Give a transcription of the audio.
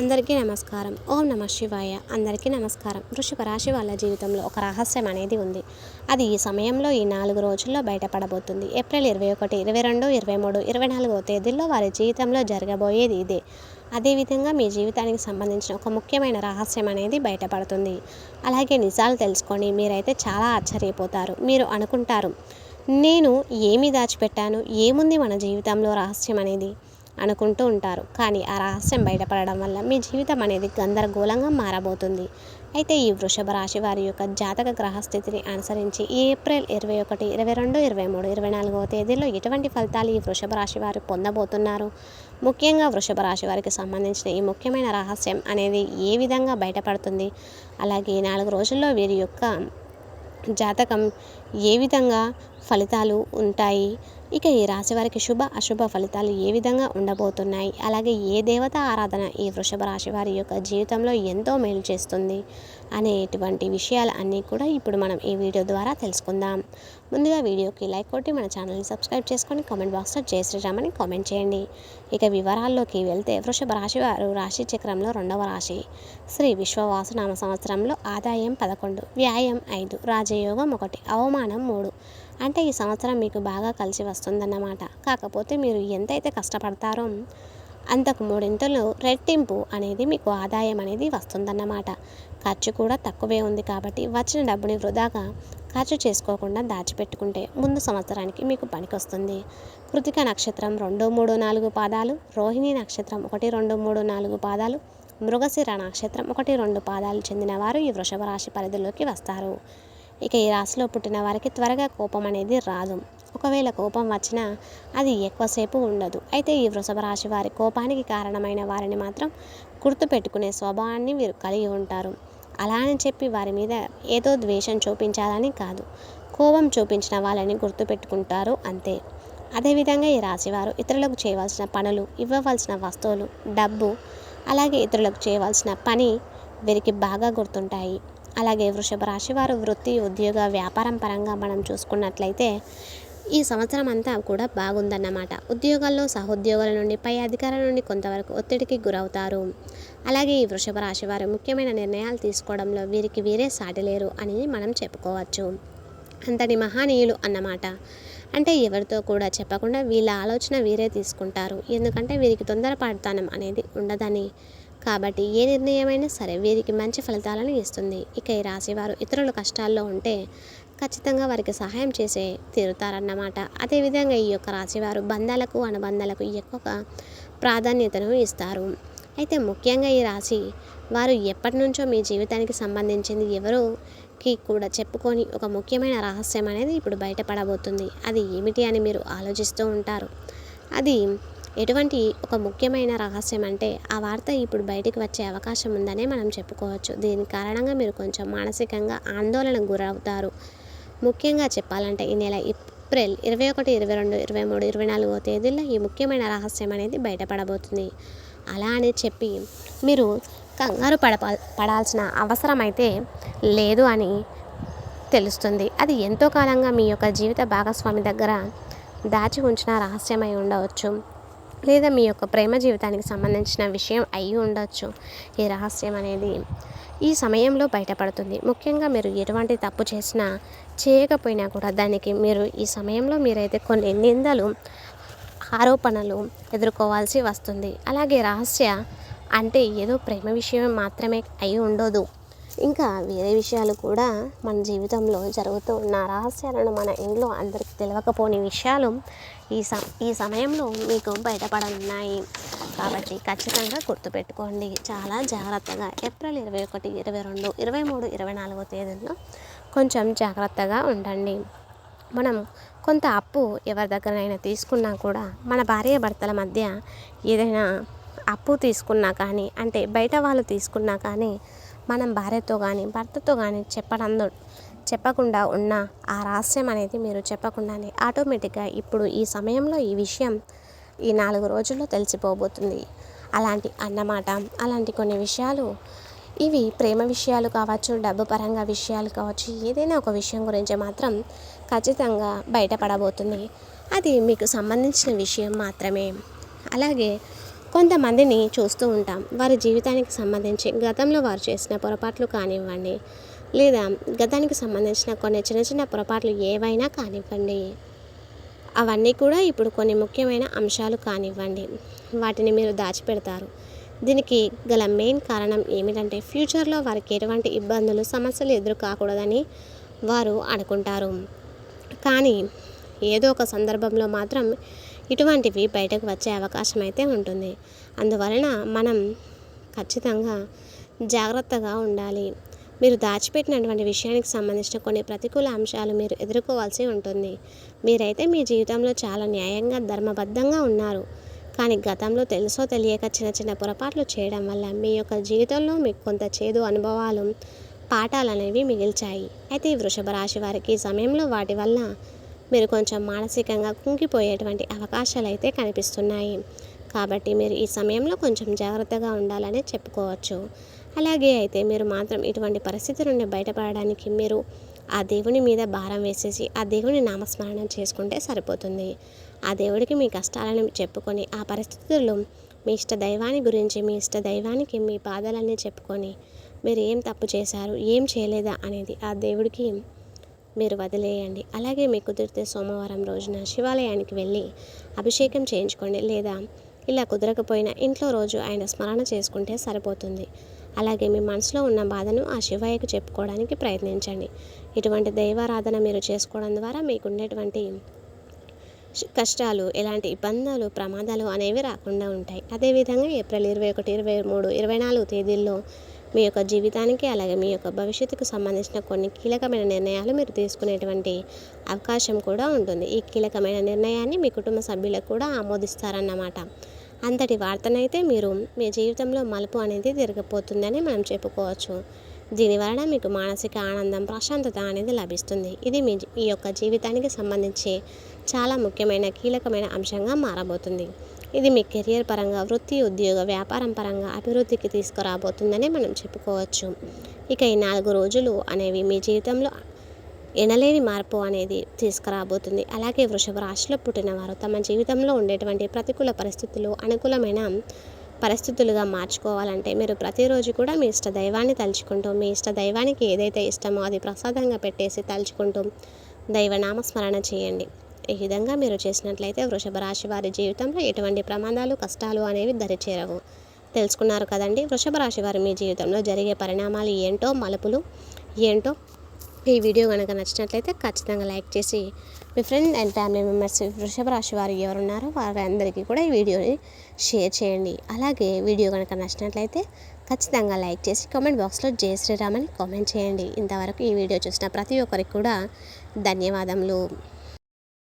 అందరికీ నమస్కారం. ఓం నమ శివాయ. అందరికీ నమస్కారం. వృషభ రాశి వాళ్ళ జీవితంలో ఒక రహస్యం అనేది ఉంది. అది ఈ సమయంలో ఈ నాలుగు రోజుల్లో బయటపడబోతుంది. ఏప్రిల్ ఇరవై ఒకటి ఇరవై రెండు ఇరవై మూడు ఇరవై నాలుగో తేదీల్లో వారి జీవితంలో జరగబోయేది ఇదే. అదేవిధంగా మీ జీవితానికి సంబంధించిన ఒక ముఖ్యమైన రహస్యం అనేది బయటపడుతుంది. అలాగే నిజాలు తెలుసుకొని మీరైతే చాలా ఆశ్చర్యపోతారు. మీరు అనుకుంటారు నేను ఏమి దాచిపెట్టాను? ఏముంది మన జీవితంలో రహస్యం అనేది? అనుకుంటూ ఉంటారు. కానీ ఆ రహస్యం బయటపడడం వల్ల మీ జీవితం అనేది గందరగోళంగా మారబోతుంది. అయితే ఈ వృషభ రాశి వారి యొక్క జాతక గ్రహస్థితిని అనుసరించి ఈ ఏప్రిల్ ఇరవై ఒకటి ఇరవై రెండు ఇరవై మూడు ఇరవై నాలుగవ తేదీలో ఎటువంటి ఫలితాలు ఈ వృషభ రాశి వారు పొందబోతున్నారు? ముఖ్యంగా వృషభ రాశి వారికి సంబంధించిన ఈ ముఖ్యమైన రహస్యం అనేది ఏ విధంగా బయటపడుతుంది? అలాగే నాలుగు రోజుల్లో వీరి యొక్క జాతకం ఏ విధంగా ఫలితాలు ఉంటాయి? ఇక ఈ రాశి వారికి శుభ అశుభ ఫలితాలు ఏ విధంగా ఉండబోతున్నాయి? అలాగే ఏ దేవత ఆరాధన ఈ వృషభ రాశి వారి యొక్క జీవితంలో ఎంతో మేలు చేస్తుంది? అనేటువంటి విషయాలు అన్నీ కూడా ఇప్పుడు మనం ఈ వీడియో ద్వారా తెలుసుకుందాం. ముందుగా వీడియోకి లైక్ కొట్టి మన ఛానల్ని సబ్స్క్రైబ్ చేసుకొని కామెంట్ బాక్స్లో జయ శ్రీరామని కామెంట్ చేయండి. ఇక వివరాల్లోకి వెళ్తే వృషభ రాశి వారు రాశి చక్రంలో రెండవ రాశి. శ్రీ విశ్వవాసనామ సంవత్సరంలో ఆదాయం పదకొండు వ్యాయం ఐదు రాజయోగం ఒకటి అవమానం మూడు. అంటే ఈ సంవత్సరం మీకు బాగా కలిసి వస్తుందన్నమాట. కాకపోతే మీరు ఎంతైతే కష్టపడతారో అంతకు మూడింతలు రెట్టింపు అనేది మీకు ఆదాయం అనేది వస్తుందన్నమాట. ఖర్చు కూడా తక్కువే ఉంది కాబట్టి వచ్చిన డబ్బుని వృధాగా ఖర్చు చేసుకోకుండా దాచిపెట్టుకుంటే ముందు సంవత్సరానికి మీకు పనికొస్తుంది. కృతిక నక్షత్రం రెండు మూడు నాలుగు పాదాలు రోహిణి నక్షత్రం ఒకటి రెండు మూడు నాలుగు పాదాలు మృగశిర నక్షత్రం ఒకటి రెండు పాదాలు చెందిన వారు ఈ వృషభ రాశి పరిధిలోకి వస్తారు. ఇక ఈ రాశిలో పుట్టిన వారికి త్వరగా కోపం అనేది రాదు. ఒకవేళ కోపం వచ్చినా అది ఎక్కువసేపు ఉండదు. అయితే ఈ వృషభ రాశి వారి కోపానికి కారణమైన వారిని మాత్రం గుర్తుపెట్టుకునే స్వభావాన్ని వీరు కలిగి ఉంటారు. అలా అని చెప్పి వారి మీద ఏదో ద్వేషం చూపించాలని కాదు. కోపం చూపించిన వాళ్ళని గుర్తుపెట్టుకుంటారు అంతే. అదేవిధంగా ఈ రాశివారు ఇతరులకు చేయవలసిన పనులు ఇవ్వవలసిన వస్తువులు డబ్బు అలాగే ఇతరులకు చేయవలసిన పని వీరికి బాగా గుర్తుంటాయి. అలాగే వృషభ రాశి వారు వృత్తి ఉద్యోగ వ్యాపారం పరంగా మనం చూసుకున్నట్లయితే ఈ సంవత్సరం అంతా కూడా బాగుందన్నమాట. ఉద్యోగాల్లో సహోద్యోగుల నుండి పై అధికారుల నుండి కొంతవరకు ఒత్తిడికి గురవుతారు. అలాగే ఈ వృషభ రాశి వారు ముఖ్యమైన నిర్ణయాలు తీసుకోవడంలో వీరికి వీరే సాటిలేరు అని మనం చెప్పుకోవచ్చు. అంతటి మహానీయులు అన్నమాట. అంటే ఎవరితో కూడా చెప్పకుండా వీళ్ళ ఆలోచన వీరే తీసుకుంటారు. ఎందుకంటే వీరికి తొందరపాటుతనం అనేది ఉండదని కాబట్టి ఏ నిర్ణయమైనా సరే వీరికి మంచి ఫలితాలను ఇస్తుంది. ఇక ఈ రాశివారు ఇతరుల కష్టాల్లో ఉంటే ఖచ్చితంగా వారికి సహాయం చేసే తీరుతారన్నమాట. అదేవిధంగా ఈ యొక్క రాశివారు బంధాలకు అనుబంధాలకు ఎక్కువ ప్రాధాన్యతను ఇస్తారు. అయితే ముఖ్యంగా ఈ రాశి వారు ఎప్పటి నుంచో మీ జీవితానికి సంబంధించింది ఎవరోకి కూడా చెప్పుకొని ఒక ముఖ్యమైన రహస్యం అనేది ఇప్పుడు బయటపడబోతుంది. అది ఏమిటి అని మీరు ఆలోచిస్తూ ఉంటారు. అది ఎటువంటి ఒక ముఖ్యమైన రహస్యం అంటే ఆ వార్త ఇప్పుడు బయటికి వచ్చే అవకాశం ఉందనే మనం చెప్పుకోవచ్చు. దీని కారణంగా మీరు కొంచెం మానసికంగా ఆందోళనకు గురవుతారు. ముఖ్యంగా చెప్పాలంటే ఈ నెల ఏప్రిల్ ఇరవై ఒకటి ఇరవై రెండు ఇరవై మూడు ఇరవై నాలుగో తేదీల్లో ఈ ముఖ్యమైన రహస్యం అనేది బయటపడబోతుంది. అలా అని చెప్పి మీరు కంగారు పడపా పడాల్సిన అవసరం అయితే లేదు అని తెలుస్తుంది. అది ఎంతో కాలంగా మీ యొక్క జీవిత భాగస్వామి దగ్గర దాచి ఉంచిన రహస్యమై ఉండవచ్చు. లేదా మీ యొక్క ప్రేమ జీవితానికి సంబంధించిన విషయం అయి ఉండొచ్చు. ఈ రహస్యం అనేది ఈ సమయంలో బయటపడుతుంది. ముఖ్యంగా మీరు ఎటువంటి తప్పు చేసినా చేయకపోయినా కూడా దానికి మీరు ఈ సమయంలో మీరైతే కొన్ని నిందలు ఆరోపణలు ఎదుర్కోవాల్సి వస్తుంది. అలాగే రహస్య అంటే ఏదో ప్రేమ విషయం మాత్రమే అయి ఉండదు. ఇంకా వేరే విషయాలు కూడా మన జీవితంలో జరుగుతూ ఉన్న రహస్యాలను మన ఇంట్లో అందరికి తెలియకపోని విషయాలు ఈ స ఈ సమయంలో మీకు బయటపడనున్నాయి. కాబట్టి ఖచ్చితంగా గుర్తుపెట్టుకోండి. చాలా జాగ్రత్తగా ఏప్రిల్ ఇరవై ఒకటి ఇరవై రెండు ఇరవై మూడు ఇరవై నాలుగో తేదీల్లో కొంచెం జాగ్రత్తగా ఉండండి. మనం కొంత అప్పు ఎవరి దగ్గరైనా తీసుకున్నా కూడా మన భార్య భర్తల మధ్య ఏదైనా అప్పు తీసుకున్నా కానీ అంటే బయట వాళ్ళు తీసుకున్నా కానీ మనం భార్యతో కానీ భర్తతో కానీ చెప్పడందు చెప్పకుండా ఉన్న ఆ రహస్యం అనేది మీరు చెప్పకుండానే ఆటోమేటిక్గా ఇప్పుడు ఈ సమయంలో ఈ విషయం ఈ నాలుగు రోజుల్లో తెలిసిపోబోతుంది. అలాంటి అన్నమాట అలాంటి కొన్ని విషయాలు ఇవి ప్రేమ విషయాలు కావచ్చు డబ్బు పరంగా విషయాలు కావచ్చు ఏదైనా ఒక విషయం గురించి మాత్రం ఖచ్చితంగా బయటపడబోతుంది. అది మీకు సంబంధించిన విషయం మాత్రమే. అలాగే కొంతమందిని చూస్తూ ఉంటాం. వారి జీవితానికి సంబంధించి గతంలో వారు చేసిన పొరపాట్లు కానివ్వండి లేదా గతానికి సంబంధించిన కొన్ని చిన్న చిన్న పొరపాట్లు ఏవైనా కానివ్వండి. అవన్నీ కూడా ఇప్పుడు కొన్ని ముఖ్యమైన అంశాలు కానివ్వండి. వాటిని మీరు దాచిపెడతారు. దీనికి గల మెయిన్ కారణం ఏమిటంటే ఫ్యూచర్లో వారికి ఎటువంటి ఇబ్బందులు సమస్యలు ఎదురు కాకూడదని వారు అనుకుంటారు. కానీ ఏదో ఒక సందర్భంలో మాత్రం ఇటువంటివి బయటకు వచ్చే అవకాశం అయితే ఉంటుంది. అందువలన మనం ఖచ్చితంగా జాగ్రత్తగా ఉండాలి. మీరు దాచిపెట్టినటువంటి విషయానికి సంబంధించిన కొన్ని ప్రతికూల అంశాలు మీరు ఎదుర్కోవాల్సి ఉంటుంది. మీరైతే మీ జీవితంలో చాలా న్యాయంగా ధర్మబద్ధంగా ఉన్నారు. కానీ గతంలో తెలుసో తెలియక చిన్న చిన్న పొరపాట్లు చేయడం వల్ల మీ యొక్క జీవితంలో మీకు కొంత చేదు అనుభవాలు పాఠాలు అనేవి మిగిల్చాయి. అయితే ఈ వృషభ రాశి వారికి సమయంలో వాటి వల్ల మీరు కొంచెం మానసికంగా కుంగిపోయేటువంటి అవకాశాలు అయితే కనిపిస్తున్నాయి. కాబట్టి మీరు ఈ సమయంలో కొంచెం జాగ్రత్తగా ఉండాలని చెప్పుకోవచ్చు. అలాగే అయితే మీరు మాత్రం ఇటువంటి పరిస్థితి నుండి బయటపడడానికి మీరు ఆ దేవుని మీద భారం వేసేసి ఆ దేవుని నామస్మరణం చేసుకుంటే సరిపోతుంది. ఆ దేవుడికి మీ కష్టాలను చెప్పుకొని ఆ పరిస్థితుల్లో మీ ఇష్ట దైవాన్ని గురించి మీ ఇష్ట దైవానికి మీ బాధలన్నీ చెప్పుకొని మీరు ఏం తప్పు చేశారు ఏం చేయలేదా అనేది ఆ దేవుడికి మీరు వదిలేయండి. అలాగే మీకు కుదిరితే సోమవారం రోజున శివాలయానికి వెళ్ళి అభిషేకం చేయించుకోండి లేదా ఇలా కుదరకపోయినా ఇంట్లో రోజు ఆయన స్మరణ చేసుకుంటే సరిపోతుంది. అలాగే మీ మనసులో ఉన్న బాధను ఆ శివయ్యకు చెప్పుకోవడానికి ప్రయత్నించండి. ఇటువంటి దైవారాధన మీరు చేసుకోవడం ద్వారా మీకు ఉండేటువంటి కష్టాలు ఎలాంటి ఇబ్బందులు ప్రమాదాలు అనేవి రాకుండా ఉంటాయి. అదేవిధంగా ఏప్రిల్ ఇరవై ఒకటి ఇరవై మూడు ఇరవై నాలుగు తేదీల్లో మీ యొక్క జీవితానికి అలాగే మీ యొక్క భవిష్యత్తుకు సంబంధించిన కొన్ని కీలకమైన నిర్ణయాలు మీరు తీసుకునేటువంటి అవకాశం కూడా ఉంటుంది. ఈ కీలకమైన నిర్ణయాన్ని మీ కుటుంబ సభ్యులకు కూడా ఆమోదిస్తారన్నమాట. అంతటి వార్తనైతే మీరు మీ జీవితంలో మలుపు అనేది తిరగపోతుందని మనం చెప్పుకోవచ్చు. దీనివలన మీకు మానసిక ఆనందం ప్రశాంతత అనేది లభిస్తుంది. ఇది మీ ఈ యొక్క జీవితానికి సంబంధించి చాలా ముఖ్యమైన కీలకమైన అంశంగా మారబోతుంది. ఇది మీ కెరియర్ పరంగా వృత్తి ఉద్యోగ వ్యాపారం పరంగా అభివృద్ధికి తీసుకురాబోతుందని మనం చెప్పుకోవచ్చు. ఇక ఈ నాలుగు రోజులు అనేవి మీ జీవితంలో ఎనలేని మార్పు అనేది తీసుకురాబోతుంది. అలాగే వృషభ రాశిలో పుట్టినవారు తమ జీవితంలో ఉండేటువంటి ప్రతికూల పరిస్థితులు అనుకూలమైన పరిస్థితులుగా మార్చుకోవాలంటే మీరు ప్రతిరోజు కూడా మీ ఇష్ట దైవాన్ని తలుచుకుంటూ మీ ఇష్ట దైవానికి ఏదైతే ఇష్టమో అది ప్రసాదంగా పెట్టేసి తలుచుకుంటూ దైవనామస్మరణ చేయండి. ఈ విధంగా మీరు చేసినట్లయితే వృషభ రాశి వారి జీవితంలో ఎటువంటి ప్రమాదాలు కష్టాలు అనేవి దరిచేరవు. తెలుసుకున్నారు కదండి వృషభ రాశి వారి మీ జీవితంలో జరిగే పరిణామాలు ఏంటో మలుపులు ఏంటో ఈ వీడియో కనుక నచ్చినట్లయితే ఖచ్చితంగా లైక్ చేసి మీ ఫ్రెండ్ అండ్ ఫ్యామిలీ మెంబర్స్ వృషభ రాశి వారు ఎవరున్నారో వారందరికీ కూడా ఈ వీడియోని షేర్ చేయండి. అలాగే వీడియో కనుక నచ్చినట్లయితే ఖచ్చితంగా లైక్ చేసి కామెంట్ బాక్స్లో జయ శ్రీరామ్ అని కామెంట్ చేయండి. ఇంతవరకు ఈ వీడియో చూసిన ప్రతి ఒక్కరికి కూడా ధన్యవాదములు.